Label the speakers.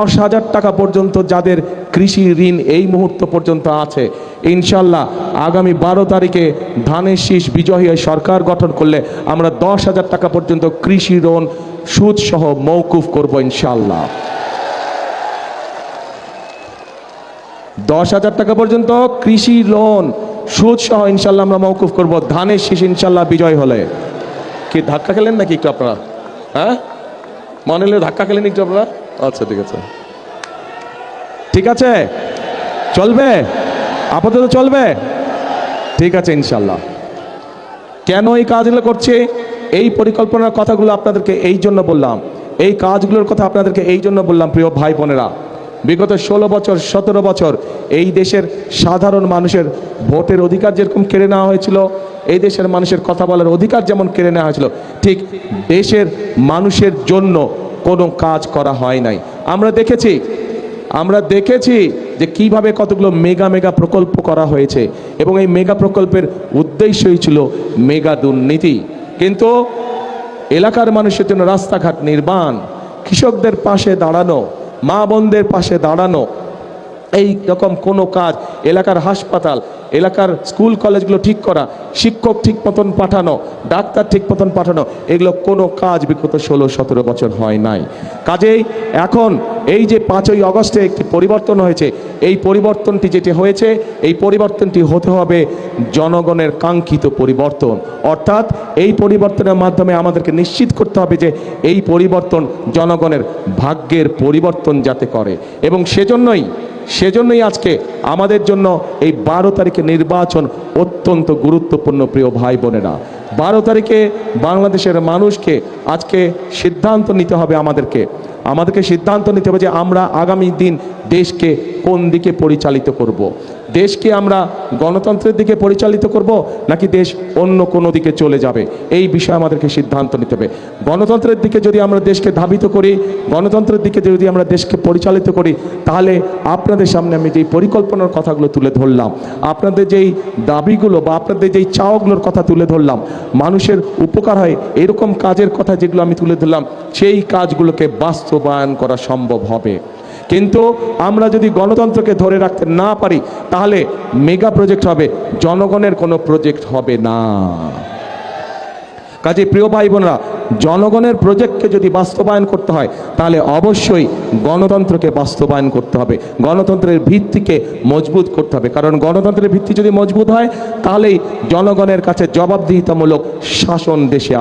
Speaker 1: দশ হাজার টাকা পর্যন্ত যাদের কৃষি ঋণ এই মুহূর্ত পর্যন্ত আছে। ইনশাল্লাহ আগামী বারো তারিখে ধানের শীষ বিজয়ী সরকার গঠন করলে আমরা দশ হাজার টাকা পর্যন্ত কৃষি ঋণ সুদ সহ মৌকুফ করব ইনশাল্লাহ। দশ হাজার টাকা পর্যন্ত কৃষি লোন সুদ সহ ইনশাল্লাহ আমরা মৌকুফ করব। ধানের শীষ ইনশাল্লাহ বিজয় হলে। কি ধাক্কা খেলেন নাকি একটু আপনারা? হ্যাঁ? মনে হলে ধাক্কা খেলেন একটু আপনারা? আচ্ছা ঠিক আছে। ঠিক আছে? চলবে? আপাতত চলবে? ঠিক আছে ইনশাল্লাহ কেন এই কাজগুলো করছে? এই পরিকল্পনার কথাগুলো আপনাদেরকে এই জন্য বললাম। এই কাজগুলোর কথা আপনাদেরকে এই জন্য বললাম, প্রিয় ভাই বোনেরা। বিগত ষোলো বছর, সতেরো বছর এই দেশের সাধারণ মানুষের ভোটের অধিকার যেরকম কেড়ে নেওয়া হয়েছিল, এই দেশের মানুষের কথা বলার অধিকার যেমন কেড়ে নেওয়া হয়েছিল, ঠিক দেশের মানুষের জন্য কোনো কাজ করা হয় নাই। আমরা দেখেছি আমরা দেখেছি যে কীভাবে কতগুলো মেগা মেগা প্রকল্প করা হয়েছে এবং এই মেগা প্রকল্পের উদ্দেশ্যই ছিল মেগা দুর্নীতি। কিন্তু এলাকার মানুষের জন্য রাস্তাঘাট নির্মাণ, কৃষকদের পাশে দাঁড়ানো, মা বোনদের পাশে দাঁড়ানো, এই রকম কোনো কাজ এলাকার হাসপাতাল এলাকার স্কুল, কলেজগুলো ঠিক করা, শিক্ষক ঠিক মতন পাঠানো, ডাক্তার ঠিক মতন পাঠানো, এগুলো কোনো কাজ বিগত ষোলো, সতেরো বছর হয় নাই। কাজেই এখন এই যে পাঁচই অগস্টে একটি পরিবর্তন হয়েছে, এই পরিবর্তনটি যেটি হয়েছে, এই পরিবর্তনটি হতে হবে জনগণের কাঙ্ক্ষিত পরিবর্তন। অর্থাৎ এই পরিবর্তনের মাধ্যমে আমাদেরকে নিশ্চিত করতে হবে যে এই পরিবর্তন জনগণের ভাগ্যের পরিবর্তন যাতে করে। এবং সেজন্যই সেজন্যই আজকে আমাদের জন্য এই বারো তারিখে নির্বাচন অত্যন্ত গুরুত্বপূর্ণ, প্রিয় ভাই বোনেরা। বারো তারিখে বাংলাদেশের মানুষকে আজকে সিদ্ধান্ত নিতে হবে আমাদেরকে। আমাদেরকে সিদ্ধান্ত নিতে হবে যে আমরা আগামী দিন দেশকে কোন দিকে পরিচালিত করব। দেশকে আমরা গণতন্ত্রের দিকে পরিচালিত করব নাকি দেশ অন্য কোনো দিকে চলে যাবে? এই বিষয়ে আমাদেরকে সিদ্ধান্ত নিতে হবে। গণতন্ত্রের দিকে যদি আমরা দেশকে ধাবিত করি, গণতন্ত্রের দিকে যদি আমরা দেশকে পরিচালিত করি, তাহলে আপনাদের সামনে আমি যেই পরিকল্পনার কথাগুলো তুলে ধরলাম, আপনাদের যেই দাবিগুলো বা আপনাদের যেই চাওয়াগুলোর কথা তুলে ধরলাম, মানুষের উপকার হয় এরকম কাজের কথা যেগুলো আমি তুলে ধরলাম, সেই কাজগুলোকে বাস্তবায়ন করা সম্ভব হবে। কিন্তু আমরা যদি গণতন্ত্রকে ধরে রাখতে না পারি, তাহলে মেগা প্রজেক্ট হবে, জনগণের কোনো প্রজেক্ট হবে না। কাজে প্রিয় ভাই বোনরা, জনগণের প্রজেক্টকে যদি বাস্তবায়ন করতে হয়, তাহলে অবশ্যই গণতন্ত্রকে বাস্তবায়ন করতে হবে। গণতন্ত্রের ভিত্তিকে মজবুত করতে হবে। কারণ গণতন্ত্রের ভিত্তি যদি মজবুত হয়, তাহলেই জনগণের কাছে জবাবদিহিতামূলক শাসন দেশে